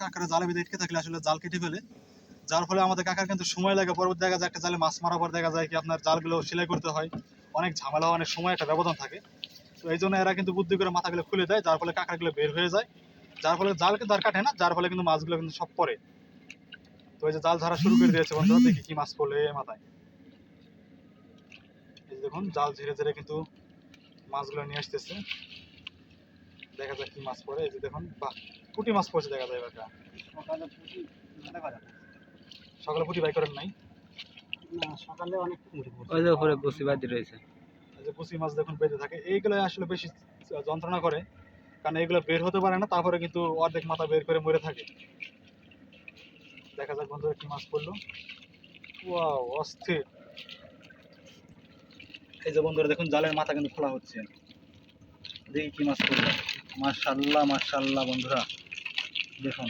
কাঁকড়া জালে বেঁধে আটকে থাকলে আসলে জাল কেটে ফেলে। যার ফলে আমাদের কাকার কিন্তু সময় লাগে। পরবর্তী দেখা যায় একটা জালে মাছ মারার পর দেখা যায় কি আপনার জালগুলো সেলাই করতে হয়। অনেক ঝামেলা, অনেক সময় একটা ব্যবধান থাকে। তো এই জন্য এরা কিন্তু বুদ্ধি করে মাথাগুলো খুলে দেয়, যার ফলে কাঁকড়াগুলো বের হয়ে যায়। যার ফলে জাল কিন্তু আর কাটে না, যার ফলে কিন্তু মাছগুলো কিন্তু সব পড়ে। তো এই যে জাল ধরা শুরু করে দিয়েছে বন্ধুরা, দেখি কি মাছ পড়লে মাথায়। এই দেখুন, জাল ধীরে ধীরে কিন্তু মাছগুলো নিয়ে আসতেছে। দেখা যাক কি মাছ পড়ে। এই যে দেখুন বাহ পুঁটি মাছ পড়ছে দেখা যায় এবার সকালে পুঁটি সকালে পুঁটি বাই করেন নাই? সকালে অনেক পুঁটি পড়ছে। ওই যে উপরে বসি বাদি রয়েছে। এই যে পুঁচি মাছ দেখুন বেঁধে থাকে। এইগুলো আসলে বেশি যন্ত্রণা করে কারণ এগুলো বের হতে পারে না তারপরে কিন্তু অর্ধেক মাথা বের করে মরে থাকে। দেখা যাক বন্ধুরা কি মাছ পড়ল। ওয়াও অস্থির। এই যে বন্ধুরা দেখুন জালের মাথা কিন্তু খোলা হচ্ছে। দেখি মাছ পড়ল মার্শাল্লাহ মার্শাল্লাহ বন্ধুরা। দেখুন,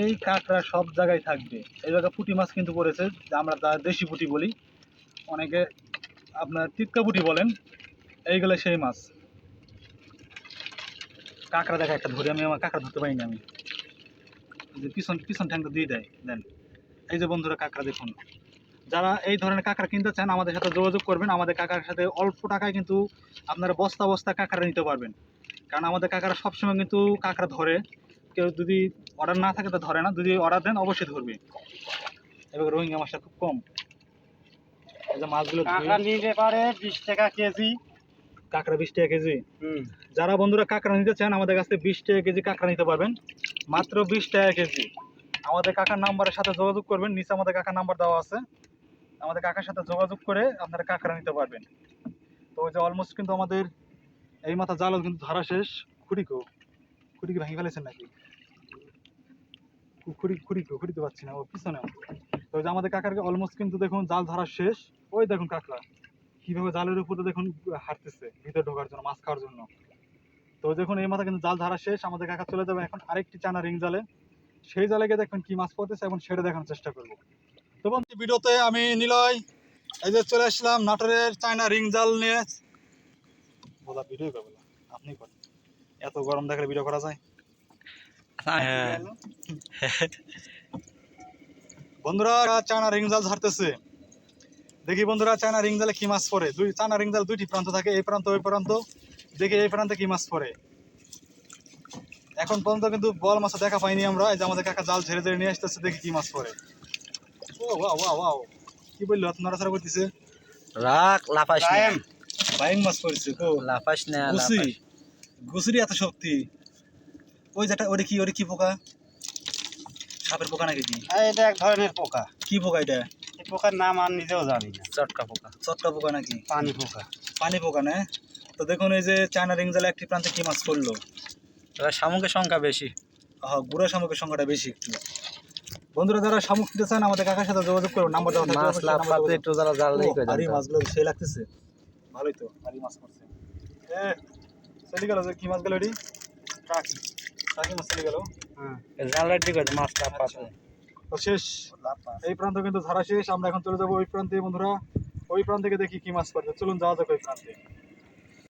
এই কাঁকড়া সব জায়গায় থাকবে। এই জায়গায় পুঁটি মাছ কিন্তু পড়েছে আমরা যা দেশি পুঁটি বলি। অনেকে আপনার টিটকা পুঁটি বলেন, এইগুলো সেই মাছ। কাঁকড়া দেখা একটা ধরে, আমি আমার কাঁকড়া ধরতে পারি না আমি। যে পিছন পিছন ঠ্যাংটা দিয়ে দেয়, দেন। এই যে বন্ধুরা, কাঁকড়া দেখুন। যারা এই ধরনের কাঁকড়া কিনতে চান আমাদের সাথে যোগাযোগ করবেন। আমাদের কাকার সাথে অল্প টাকায় কিন্তু আপনারা বস্তা বস্তা কাঁকড়া নিতে পারবেন। কারণ আমাদের কাকারা সবসময় কিন্তু কাঁকড়া ধরে। কেউ যদি অর্ডার না থাকে তো ধরে না। যদি অর্ডার দেন অবশ্যই ধরবে। এবার রোহিঙ্গা মাছটা খুব কম। এই যে মাছগুলো কাঁকড়া নিতে পারে বিশ টাকা কেজি। কাঁকড়া বিশ টাকা কেজি। হুম। যারা বন্ধুরা কাঁকড়া নিতে চান আমাদের কাছ বিশ টাকা কেজি কাঁকড়া নিতে পারবেন। মাত্র বিশ টাকা কেজি। আমাদের কাকার নাম্বারের সাথে যোগাযোগ করবেন। নিচে আমাদের কাকার নাম্বার দেওয়া আছে। আমাদের কাকার সাথে যোগাযোগ করে আপনারা কাঁকড়া নিতে পারবেন। তো ওই যে অলমোস্ট কিন্তু আমাদের এই মাথা জালও কিন্তু ধরা শেষ। খুঁড়িকো খুঁড়িকে ভেঙে ফেলেছেন নাকি? খুঁড়ি খুঁড়িকো খুঁড়িতে পাচ্ছি না, ও পিছনে তো যে আমাদের কাকার অলমোস্ট কিন্তু দেখুন জাল ধরা শেষ। ওই দেখুন কাঁকড়া, কীভাবে জালের উপরে দেখুন হাঁটতেছে, ভিতরে ঢোকার জন্য, মাছ খাওয়ার জন্য। তো দেখুন এই মাথা কিন্তু জাল ধরা শেষ, আমাদের কাকা চলে যাবে। এখন আরেকটি চানা রিং জালে। সেই জালে গিয়ে দেখবেন কি মাছ পড়তেছে, এখন সেটা দেখানোর চেষ্টা করব। তো ভিডিওতে আমি নিলয় এই যে চলে আসলাম নাটোরের চায়না রিং জাল নিয়ে। বলা ভিডিও করব আপনি করেন। এত গরম দেখলে ভিডিও করা যায়? হ্যাঁ। বন্ধুরা চায়না রিং জাল ধরতেছে দেখি বন্ধুরা চায়না রিং জালে কি মাছ পরে দুই চায়না রিং জাল দুইটি প্রান্ত থাকে এই প্রান্ত ওই প্রান্ত। দেখি এই প্রান্তে কি মাছ পরে এখন পর্যন্ত কিন্তু বল মাছ দেখা পাইনি আমরা। এই যে আমাদের কাকা জাল ঝেড়ে ঝেড়ে নিয়ে আসতেছে দেখি কি মাছ ওয়াও কি বলল নড়াচড়া করতেছে? রাখ লাফাস টাইম বাইং মাছ পড়েছে তো লাফাস না লাফাস। গুছিরই এত শক্তি। ওই যেটা ওরে কি ওরে কি পোকা? সাপের পোকা নাকি কি? এটা এক ধরনের পোকা। কি পোকা এটা? এই পোকার নাম আর নিজেও জানি না। চটকা পোকা। চটকা পোকা নাকি? পানি পোকা। পানি পোকা না? তো দেখুন এই যে চায়না রিং জালে একটি প্রান্তে কি মাছ পড়ল? শামুকের সংখ্যা বেশি। হ্যাঁ গুড়া শামুকের সংখ্যাটা বেশি একটু। বন্ধুরা যারা শামুক নিতে চান আমাদের কাকার সাথে যোগাযোগ করুন। নাম্বার দেওয়া মাছ নাম্বারে লাফতে একটু যারা জাল নেই। ও, আর এই মাছগুলো সেই লাগতেছে। ভালোই তো আর মাছ পড়ছে এ চলে গেল যে কি মাছ গেল এটি? টাকি টাকি মাছ চলে গেল। হ্যাঁ জাল রেডি করে মাছ লাফাস তো শেষ। এই প্রান্ত কিন্তু ধরা শেষ। আমরা এখন চলে যাব ওই প্রান্তে বন্ধুরা। ওই প্রান্ত থেকে দেখি কি মাছ পড়ছে। চলুন যাওয়া যাক ওই প্রান্তে।